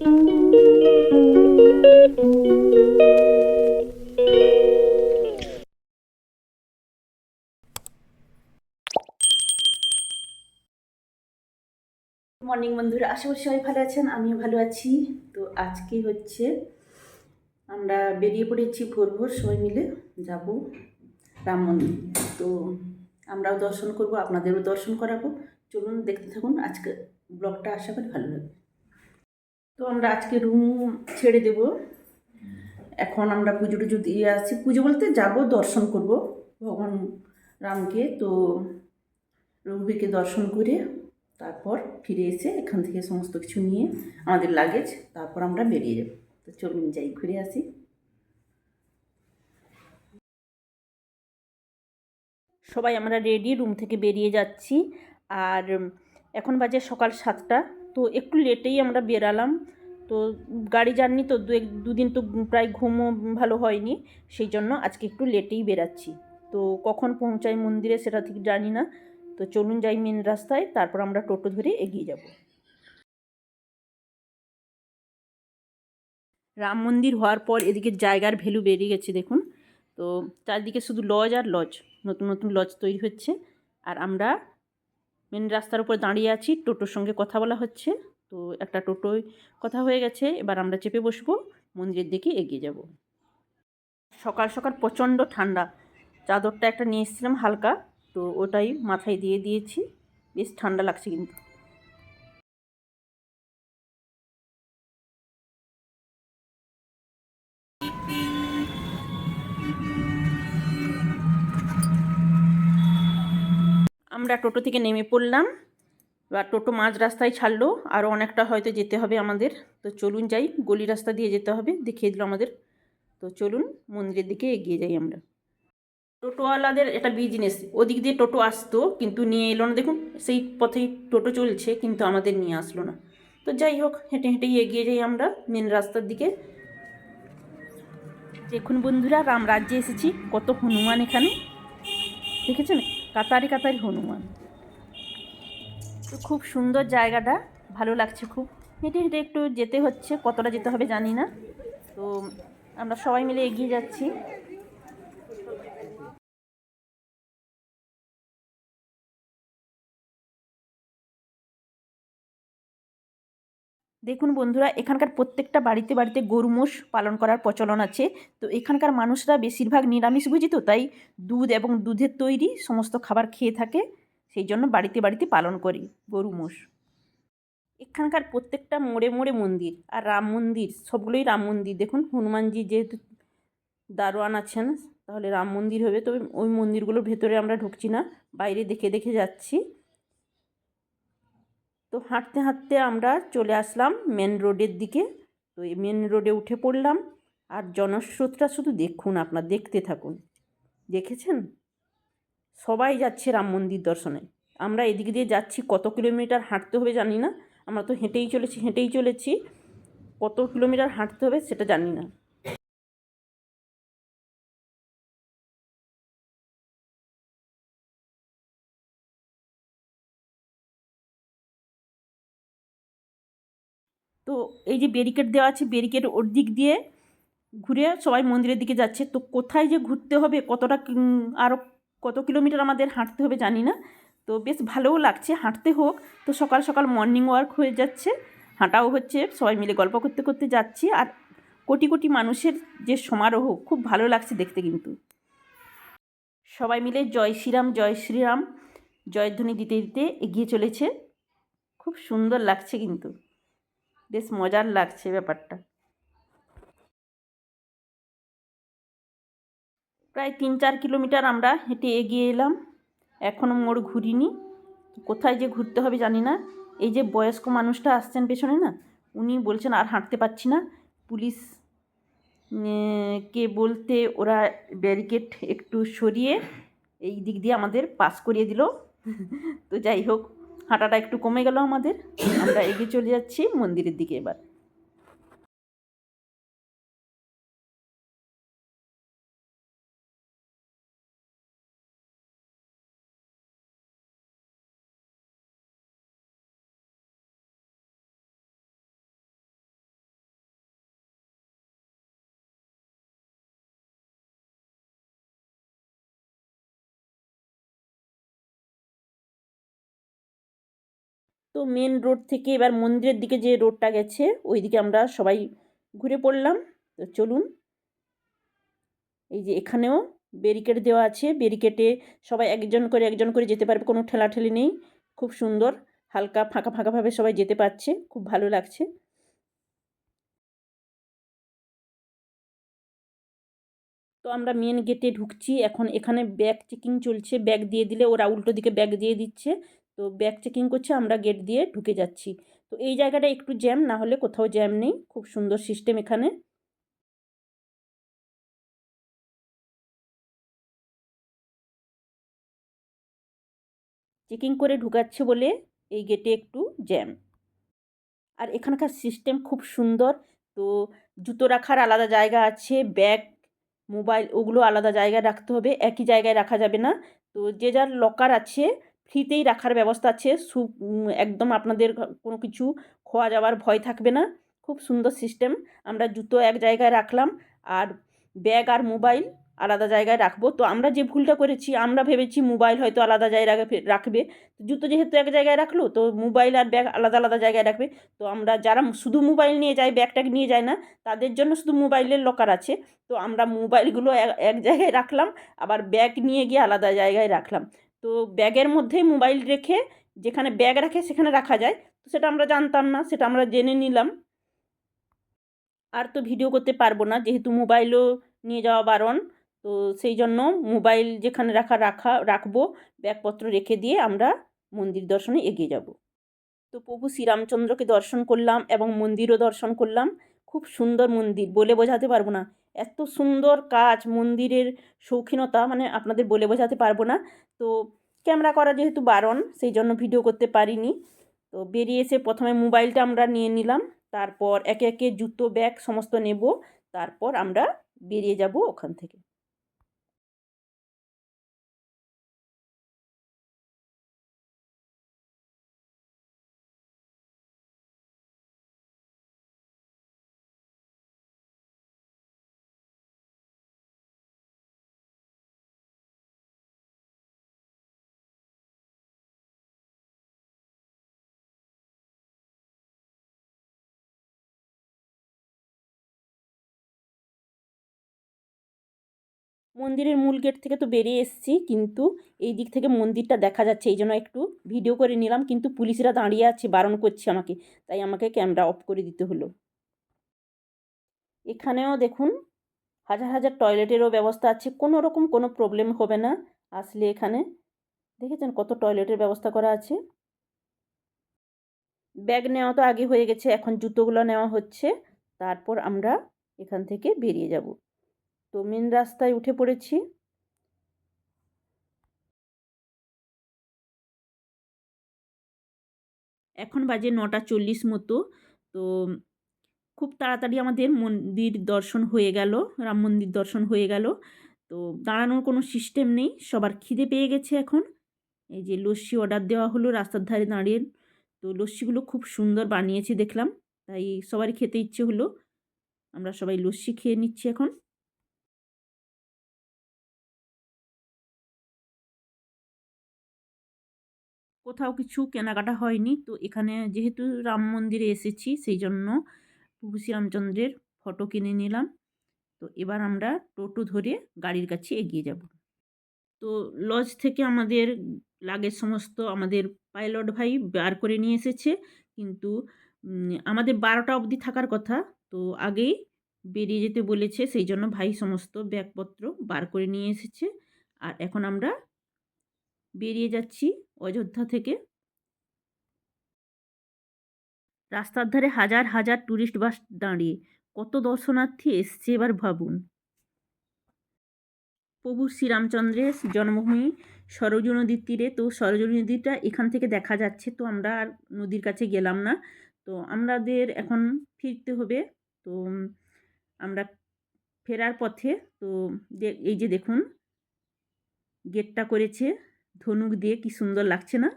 Morning বন্ধুরা। আশা করি সবাই ভালো আছেন, আমিও ভালো আছি। তো আজকে হচ্ছে আমরা বেরিয়ে পড়েছি ভোর ভোর, সবাই মিলে যাব রাম মন্দির। তো আমরাও দর্শন করব, আপনাদেরও দর্শন করাবো। চলুন দেখতে থাকুন, আজকে ব্লগটা আশা করি ভালো লাগবে। তো আমরা আজকে রুম ছেড়ে দেব। এখন আমরা পুজো টুজো দিয়ে আসছি। পুজো বলতে যাব, দর্শন করব ভগবান রামকে। তো রঘুবীরকে দর্শন করে তারপর ফিরে এসে এখান থেকে সমস্ত কিছু নিয়ে আমাদের লাগেজ তারপর আমরা বেরিয়ে যাব। তো চলুন যাই, ঘুরে আসি। সবাই আমরা রেডি রুম থেকে বেরিয়ে যাচ্ছি। আর এখন বাজে সকাল সাতটা। তো একটু লেটেই আমরা বেরালাম। তো গাড়ি জার্নি তো দু দুদিন তো প্রায় ঘুমও ভালো হয়নি, সেই জন্য আজকে একটু লেটেই বেরাচ্ছি। তো কখন পৌঁছাই মন্দিরে সেটা ঠিক জানি না। তো চলুন যাই মেন রাস্তায়, তারপর আমরা টোটো ধরে এগিয়ে যাব। রাম মন্দির হওয়ার পর এদিকে জায়গার ভ্যালু বেরিয়ে গেছে দেখুন। তো চারদিকে শুধু লজ আর লজ, নতুন নতুন লজ তৈরি হচ্ছে। আর আমরা মেন রাস্তার উপর দাঁড়িয়ে আছি, টোটোর সঙ্গে কথা বলা হচ্ছে। তো একটা টোটোয় কথা হয়ে গেছে, এবার আমরা চেপে বসবো, মন্দিরের দিকে এগিয়ে যাব। সকাল সকাল প্রচণ্ড ঠান্ডা। চাদরটা একটা নিয়ে এসেছিলাম হালকা, তো ওটাই মাথায় দিয়ে দিয়েছি। বেশ ঠান্ডা লাগছে কিন্তু। আমরা টোটো থেকে নেমে পড়লাম। এবার টোটো মাঝ রাস্তায় ছাড়লো আরও অনেকটা হয়তো যেতে হবে আমাদের। তো চলুন যাই, গলি রাস্তা দিয়ে যেতে হবে, দেখিয়ে দিল আমাদের। তো চলুন, মন্দিরের দিকে এগিয়ে যাই আমরা। টোটোওয়ালাদের এটা বিজনেস ওদিক দিয়ে টোটো আসতো, কিন্তু নিয়ে এলো না। দেখুন, সেই পথেই টোটো চলছে, কিন্তু আমাদের নিয়ে আসলো না। তো যাই হোক, হেঁটে হেঁটেই এগিয়ে যাই আমরা মেন রাস্তার দিকে। দেখুন বন্ধুরা, রাম রাজ্যে এসেছি, কত হনুমান এখানে। দেখেছেন? কাতারি কাতারি হনুমান। তো খুব সুন্দর জায়গাটা, ভালো লাগছে খুব। হেঁটে হেঁটে একটু যেতে হচ্ছে, কতটা যেতে হবে জানি না। তো আমরা সবাই মিলে এগিয়ে যাচ্ছি। দেখুন বন্ধুরা, এখানকার প্রত্যেকটা বাড়িতে বাড়িতে গরু মোষ পালন করার প্রচলন আছে। তো এখানকার মানুষরা বেশিরভাগ নিরামিষভোজী তো, তাই দুধ এবং দুধের তৈরি সমস্ত খাবার খেয়ে থাকে, সেই জন্য বাড়িতে বাড়িতে পালন করি গরু মোষ। এখানকার প্রত্যেকটা মোড়ে মোড়ে মন্দির আর রাম মন্দির, সবগুলোই রাম মন্দির। দেখুন, হনুমানজি যেহেতু দারোয়ান আছেন, তাহলে রাম মন্দির হবে, তবে ওই মন্দিরগুলোর ভেতরে আমরা ঢুকছি না, বাইরে দেখে দেখে যাচ্ছি। তো হাঁটতে হাঁটতে আমরা চলে আসলাম মেন রোডের দিকে। তো এই মেন রোডে উঠে পড়লাম। আর জনস্রোতটা শুধু দেখুন আপনার, দেখতে থাকুন। দেখেছেন? সবাই যাচ্ছে রাম মন্দির দর্শনে। আমরা এদিক দিয়ে যাচ্ছি, কত কিলোমিটার হাঁটতে হবে জানি না। আমরা তো হেঁটেই চলেছি হেঁটেই চলেছি। কত কিলোমিটার হাঁটতে হবে সেটা জানি না। তো এই যে ব্যারিকেড দেওয়া আছে ব্যারিকেড ওর দিক দিয়ে ঘুরে সবাই মন্দিরের দিকে যাচ্ছে। তো কোথায় যে ঘুরতে হবে, কতটা আরও কত কিলোমিটার আমাদের হাঁটতে হবে জানি না। তো বেশ ভালোও লাগছে, হাঁটতে হোক। তো সকাল সকাল মর্নিং ওয়ার্ক হয়ে যাচ্ছে, হাঁটাও হচ্ছে, সবাই মিলে গল্প করতে করতে যাচ্ছি। আর কোটি কোটি মানুষের যে সমারোহ, খুব ভালো লাগছে দেখতে কিন্তু। সবাই মিলে জয় শ্রীরাম জয় শ্রীরাম, জয়ধ্বনি দিতে দিতে এগিয়ে চলেছে। খুব সুন্দর লাগছে কিন্তু। বেশ মজার লাগছে ব্যাপারটা। প্রায় তিন চার কিলোমিটার আমরা হেঁটে এগিয়ে এলাম। এখনও মোড় ঘুরিনি। কোথায় যে ঘুরতে হবে জানি না। এই যে বয়স্ক মানুষটা আসছেন পেছনে না, উনি বলছেন আর হাঁটতে পারছি না। পুলিশ কে বলতে ওরা ব্যারিকেড একটু সরিয়ে এই দিক দিয়ে আমাদের পাস করিয়ে দিল। তো যাই হোক হাঁটাটা একটু কমে গেল আমাদের। আমরা এগিয়ে চলে যাচ্ছি মন্দিরের দিকে এবার। তো মেন রোড থেকে এবার মন্দিরের দিকে যে রোডটা গেছে ওই দিকে আমরা সবাই ঘুরে পড়লাম। তো চলুন। এই যে এখানেও ব্যারিকেড দেওয়া আছে। ব্যারিকেডে সবাই একজন করে একজন করে যেতে পারবে, কোনো ঠেলাঠেলি নেই। খুব সুন্দর, হালকা ফাঁকা ফাঁকাভাবে সবাই যেতে পারছে। খুব ভালো লাগছে। তো আমরা মেন গেটে ঢুকছি। এখন এখানে ব্যাগ চেকিং চলছে। ব্যাগ দিয়ে দিলে ওরা উল্টো দিকে ব্যাগ দিয়ে দিচ্ছে। তো ব্যাগ চেকিং করছে, আমরা গেট দিয়ে ঢুকে যাচ্ছি। তো এই জায়গাটা একটু জ্যাম, না হলে কোথাও জ্যাম নেই। খুব সুন্দর সিস্টেম এখানে। চেকিং করে ঢুকাচ্ছে বলে এই গেটে একটু জ্যাম। আর এখানকার সিস্টেম খুব সুন্দর। তো জুতো রাখার আলাদা জায়গা আছে, ব্যাগ, মোবাইল, ওগুলো আলাদা জায়গায় রাখতে হবে। একই জায়গায় রাখা যাবে না। তো যে যার লকার আছে ফ্রিতেই রাখার ব্যবস্থা আছে। সু একদম আপনাদের কোনো কিছু খোয়া যাওয়ার ভয় থাকবে না। খুব সুন্দর সিস্টেম আমরা জুতো এক জায়গায় রাখলাম আর ব্যাগ আর মোবাইল আলাদা জায়গায় রাখব। তো আমরা যে ভুলটা করেছি, আমরা ভেবেছি মোবাইল হয়তো আলাদা জায়গায় রাখবে জুতো যেহেতু এক জায়গায় রাখল, তো মোবাইল আর ব্যাগ আলাদা আলাদা জায়গায় রাখবে। তো আমরা যারা শুধু মোবাইল নিয়ে যায় ব্যাগটাগ নিয়ে যায় না, তাদের জন্য শুধু মোবাইলের লকার আছে। তো আমরা মোবাইলগুলো এক জায়গায় রাখলাম, আবার ব্যাগ নিয়ে গিয়ে আলাদা জায়গায় রাখলাম। তো ব্যাগের মধ্যেই মোবাইল রেখে যেখানে ব্যাগ রাখে সেখানে রাখা যায়। তো সেটা আমরা জানতাম না, সেটা আমরা জেনে নিলাম। আর তো ভিডিও করতে পারব না, যেহেতু মোবাইলও নিয়ে যাওয়া বারণ, তো সেই জন্য মোবাইল যেখানে রাখা রাখা, রাখব, ব্যাগপত্র রেখে দিয়ে আমরা মন্দির দর্শনে এগিয়ে যাব। তো প্রভু শ্রীরামচন্দ্রকে দর্শন করলাম এবং মন্দিরও দর্শন করলাম। খুব সুন্দর মন্দির, বলে বোঝাতে পারব না। এত সুন্দর কাজ, মন্দিরের শৌখিনতা মানে আপনাদের বলে বোঝাতে পারব না। তো ক্যামেরা করা যেহেতু বারণ, সেই জন্য ভিডিও করতে পারিনি। তো বেরিয়ে এসে প্রথমে মোবাইলটা আমরা নিয়ে নিলাম, তারপর একে একে জুতো, ব্যাগ, সমস্ত নেব, তারপর আমরা বেরিয়ে যাব ওখান থেকে। মন্দিরের মূল গেট থেকে তো বেরিয়ে এসেছি, কিন্তু এই দিক থেকে মন্দিরটা দেখা যাচ্ছে, এই জন্য একটু ভিডিও করে নিলাম, কিন্তু পুলিশরা দাঁড়িয়ে আছে, বারণ করছে আমাকে, তাই আমাকে ক্যামেরা অফ করে দিতে হলো। এখানেও দেখুন, হাজার হাজার টয়লেটেরও ব্যবস্থা আছে, কোনো রকম কোনো প্রবলেম হবে না আসলে এখানে। দেখেছেন কত টয়লেটের ব্যবস্থা করা আছে? ব্যাগ নেওয়া তো আগে হয়ে গেছে, এখন জুতোগুলো নেওয়া হচ্ছে, তারপর আমরা এখান থেকে বেরিয়ে যাব। তো মেন রাস্তায় উঠে পড়েছি। এখন বাজে নটা চল্লিশ মতো। তো খুব তাড়াতাড়ি আমাদের মন্দির দর্শন হয়ে গেল, রাম মন্দির দর্শন হয়ে গেল। তো দাঁড়ানোর কোনো সিস্টেম নেই, সবার খিদে পেয়ে গেছে এখন। এই যে লস্যি অর্ডার দেওয়া হলো রাস্তার ধারে দাঁড়িয়ে। তো লস্যিগুলো খুব সুন্দর বানিয়েছে দেখলাম, তাই সবারই খেতে ইচ্ছে হলো। আমরা সবাই লস্যি খেয়ে নিচ্ছি এখন। কোথাও কিছু কেনাকাটা হয়নি। তো এখানে যেহেতু রাম মন্দিরে এসেছি সেই জন্য প্রভু শ্রীরামচন্দ্রের ফটো কিনে নিলাম। তো এবার আমরা টোটো ধরে গাড়ির কাছে এগিয়ে যাব। তো লজ থেকে আমাদের লাগেজ সমস্ত আমাদের পাইলট ভাই বার করে নিয়ে এসেছে। কিন্তু আমাদের বারোটা অবধি থাকার কথা। তো আগেই বেরিয়ে যেতে বলেছে সেই জন্য ভাই সমস্ত ব্যাগপত্র বার করে নিয়ে এসেছে। আর এখন আমরা বেরিয়ে যাচ্ছি অযোধ্যা থেকে। রাস্তার ধারে হাজার হাজার ট্যুরিস্ট বাস দাঁড়িয়ে। কত দর্শনার্থী এসছে এবার ভাবুন। প্রভু শ্রীরামচন্দ্রের জন্মভূমি সরজু নদীর তীরে। তো সরজু নদীটা এখান থেকে দেখা যাচ্ছে। তো আমরা আর নদীর কাছে গেলাম না। তো আমাদের এখন ফিরতে হবে। তো আমরা ফেরার পথে তো এই যে দেখুন গেটটা করেছে। ধনুক দিয়ে কি সুন্দর লাগছে না?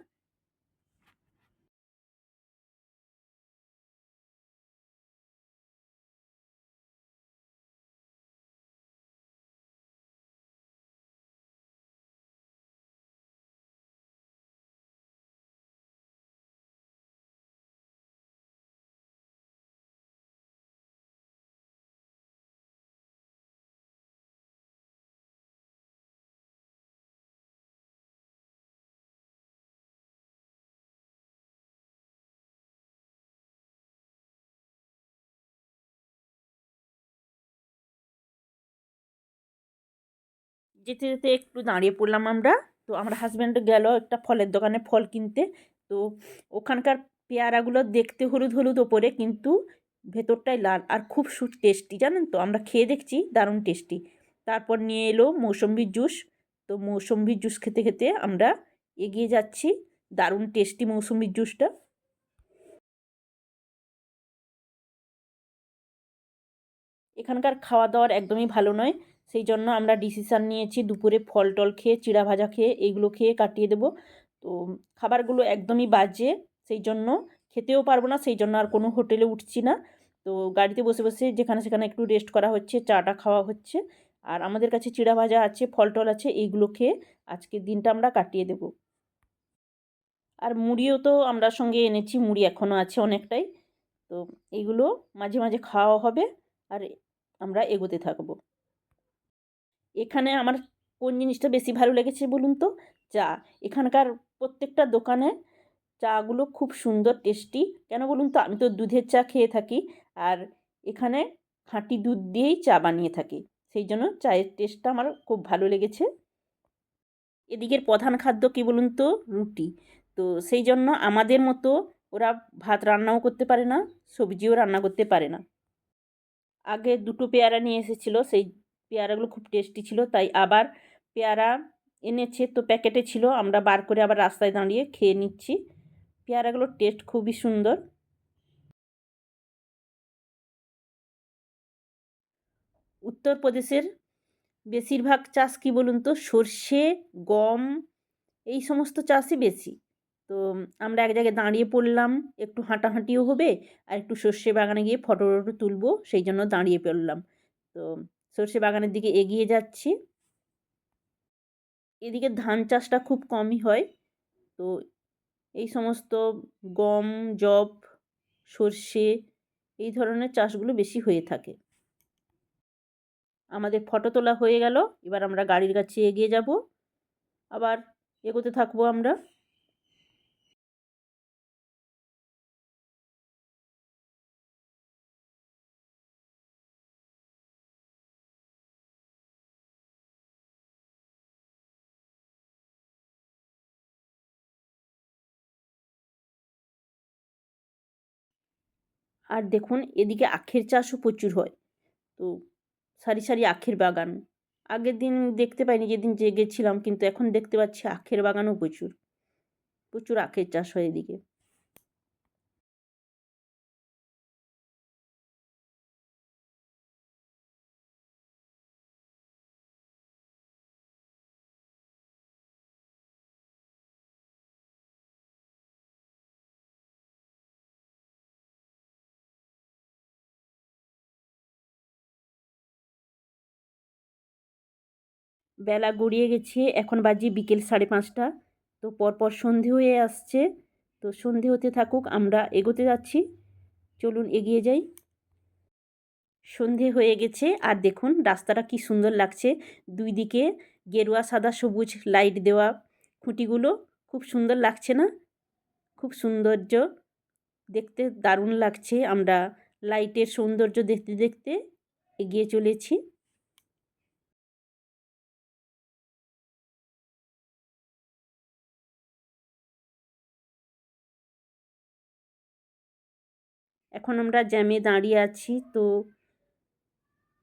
যেতে যেতে একটু দাঁড়িয়ে পড়লাম আমরা। তো আমার হাজব্যান্ড গেল একটা ফলের দোকানে ফল কিনতে। তো ওখানকার পেয়ারাগুলো দেখতে হলুদ হলুদ ওপরে কিন্তু ভেতরটাই লাল আর খুব সু টেস্টি জানেন তো? আমরা খেয়ে দেখছি, দারুণ টেস্টি তারপর নিয়ে এলো মৌসম্বির জুস। তো মৌসম্বির জুস খেতে খেতে আমরা এগিয়ে যাচ্ছি। দারুণ টেস্টি মৌসুমির জুসটা। এখানকার খাওয়া দাওয়ার একদমই ভালো নয়। সেই জন্য আমরা ডিসিশান নিয়েছি দুপুরে ফল টল খেয়ে, চিড়া ভাজা খেয়ে এইগুলো খেয়ে কাটিয়ে দেবো। তো খাবারগুলো একদমই বাজে, সেই জন্য খেতেও পারব না, সেই জন্য আর কোনো হোটেলে উঠছি না। তো গাড়িতে বসে বসে যেখানে সেখানে একটু রেস্ট করা হচ্ছে, চাটা খাওয়া হচ্ছে। আর আমাদের কাছে চিড়া ভাজা আছে, ফল টল আছে এইগুলো খেয়ে আজকের দিনটা আমরা কাটিয়ে দেবো। আর মুড়িও তো আমরা সঙ্গে এনেছি, মুড়ি এখনও আছে অনেকটাই। তো এইগুলো মাঝে মাঝে খাওয়া হবে, আর আমরা এগোতে থাকব। এখানে আমার কোন জিনিসটা বেশি ভালো লেগেছে বলুন তো? চা। এখানকার প্রত্যেকটা দোকানে চাগুলো খুব সুন্দর, টেস্টি। কেন বলুন তো? আমি তো দুধের চা খেয়ে থাকি আর এখানে খাঁটি দুধ দিয়েই চা বানিয়ে থাকি। সেই জন্য চায়ের টেস্টটা আমার খুব ভালো লেগেছে। এদিকের প্রধান খাদ্য কী বলুন তো? রুটি। তো সেই জন্য আমাদের মতো ওরা ভাত রান্নাও করতে পারে না, সবজিও রান্না করতে পারে না। আগে দুটো পেয়ারা নিয়ে এসেছিল, সেই পেয়ারাগুলো খুব টেস্টি ছিল, তাই আবার পেয়ারা এনেছে তো প্যাকেটে ছিল, আমরা বার করে আবার রাস্তায় দাঁড়িয়ে খেয়ে নিচ্ছি। পেয়ারাগুলোর টেস্ট খুবই সুন্দর। উত্তরপ্রদেশের বেশিরভাগ চাষ কী বলুন তো, সর্ষে, গম, এই সমস্ত চাষই বেশি। তো আমরা এক জায়গায় দাঁড়িয়ে পড়লাম, একটু হাঁটাহাঁটিও হবে, আর একটু সর্ষে বাগানে গিয়ে ফটো টটো তুলবো, সেই জন্য দাঁড়িয়ে পড়লাম। তো সর্ষে বাগানের দিকে এগিয়ে যাচ্ছি। এদিকে ধান চাষটা খুব কমই হয়। তো এই সমস্ত গম জব সর্ষে এই ধরনের চাষগুলো বেশি হয়ে থাকে। আমাদের ফটো তোলা হয়ে গেল। এবার আমরা গাড়ির কাছে এগিয়ে যাব। আবার এগোতে থাকব আমরা। আর দেখুন, এদিকে আখের চাষও প্রচুর হয়। তো সারি সারি আখের বাগান। আগের দিন দেখতে পাইনি, যেদিন যে গেছিলাম কিন্তু এখন দেখতে পাচ্ছি আখের বাগানও প্রচুর। প্রচুর আখের চাষ হয় এদিকে। বেলা গড়িয়ে গেছে, এখন বাজি বিকেল সাড়ে পাঁচটা। তো পরপর সন্ধে হয়ে আসছে, তো সন্ধে হতে থাকুক, আমরা এগোতে যাচ্ছি। চলুন এগিয়ে যাই। সন্ধে হয়ে গেছে, আর দেখুন রাস্তাটা কি সুন্দর লাগছে। দুই দিকে গেরুয়া, সাদা, সবুজ লাইট দেওয়া খুঁটিগুলো, খুব সুন্দর লাগছে না? খুব সৌন্দর্য, দেখতে দারুণ লাগছে। আমরা লাইটের সৌন্দর্য দেখতে দেখতে এগিয়ে চলেছি। এখন আমরা জ্যামে দাঁড়িয়ে আছি, তো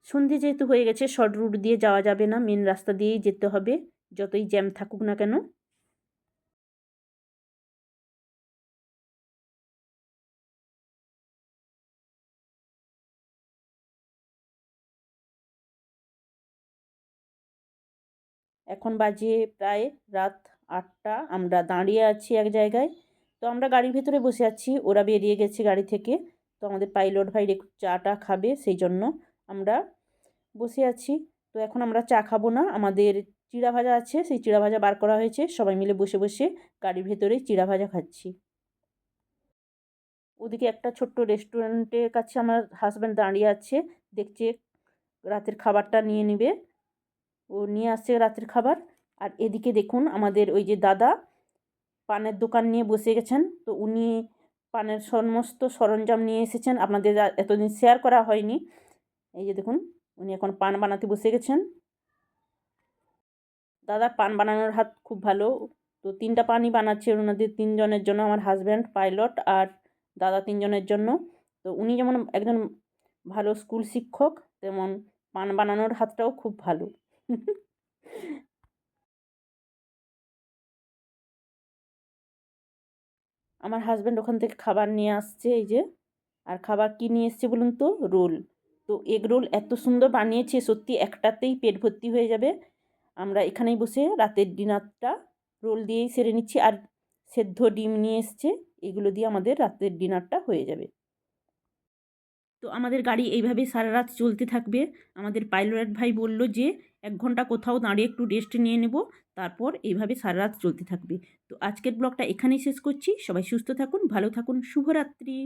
সন্ধে যেহেতু হয়ে গেছে শর্ট রুট দিয়ে যাওয়া যাবে না মেন রাস্তা দিয়েই যেতে হবে, যতই জ্যাম থাকুক না কেন। এখন বাজে প্রায় রাত আটটা, আমরা দাঁড়িয়ে আছি এক জায়গায়, তো আমরা গাড়ির ভেতরে বসে আছি, ওরা বেরিয়ে গেছে গাড়ি থেকে। তো আমাদের পাইলট ভাই একটু চাটা খাবে সেই জন্য আমরা বসে আছি। তো এখন আমরা চা খাব না, আমাদের চিড়া ভাজা আছে, সেই চিড়া ভাজা বার করা হয়েছে। সবাই মিলে বসে বসে গাড়ির ভেতরে চিড়া ভাজা খাচ্ছি। ওদিকে একটা ছোট্ট রেস্টুরেন্টের কাছে আমার হাজব্যান্ড দাঁড়িয়ে আছে, দেখছে রাতের খাবারটা নিয়ে নেবে। ও নিয়ে আসছে রাতের খাবার। আর এদিকে দেখুন, আমাদের ওই যে দাদা পানের দোকান নিয়ে বসে গেছেন। তো উনি পানের সমস্ত সরঞ্জাম নিয়ে এসেছেন। আপনাদের এতদিন শেয়ার করা হয়নি। এই যে দেখুন, উনি এখন পান বানাতে বসে গেছেন। দাদা, পান বানানোর হাত খুব ভালো। তো তিনটা পানই বানাচ্ছে ওনাদের তিনজনের জন্য, আমার হাজব্যান্ড পাইলট আর দাদা তিনজনের জন্য। তো উনি যেমন একজন ভালো স্কুল শিক্ষক, তেমন পান বানানোর হাতটাও খুব ভালো। আমার হাজব্যান্ড ওখান থেকে খাবার নিয়ে আসছে, এই যে। আর খাবার কী নিয়ে এসছে বলুন তো? রোল। তো এগ রোল এত সুন্দর বানিয়েছে, সত্যি একটাতেই পেট ভর্তি হয়ে যাবে। আমরা এখানেই বসে রাতের ডিনারটা রোল দিয়েই সেরে নিচ্ছি। আর সেদ্ধ ডিম নিয়ে এসছে, এগুলো দিয়ে আমাদের রাতের ডিনারটা হয়ে যাবে। তো আমাদের গাড়ি এইভাবে সারা রাত চলতে থাকবে। আমাদের পাইলট ভাই বলল যে, এক ঘণ্টা কোথাও দাঁড়িয়ে একটু রেস্ট নিয়ে নেব। তারপর এইভাবে সারা রাত চলতে থাকবে। তো আজকের ব্লগটা এখানেই শেষ করছি। সবাই সুস্থ থাকুন, ভালো থাকুন, শুভরাত্রি।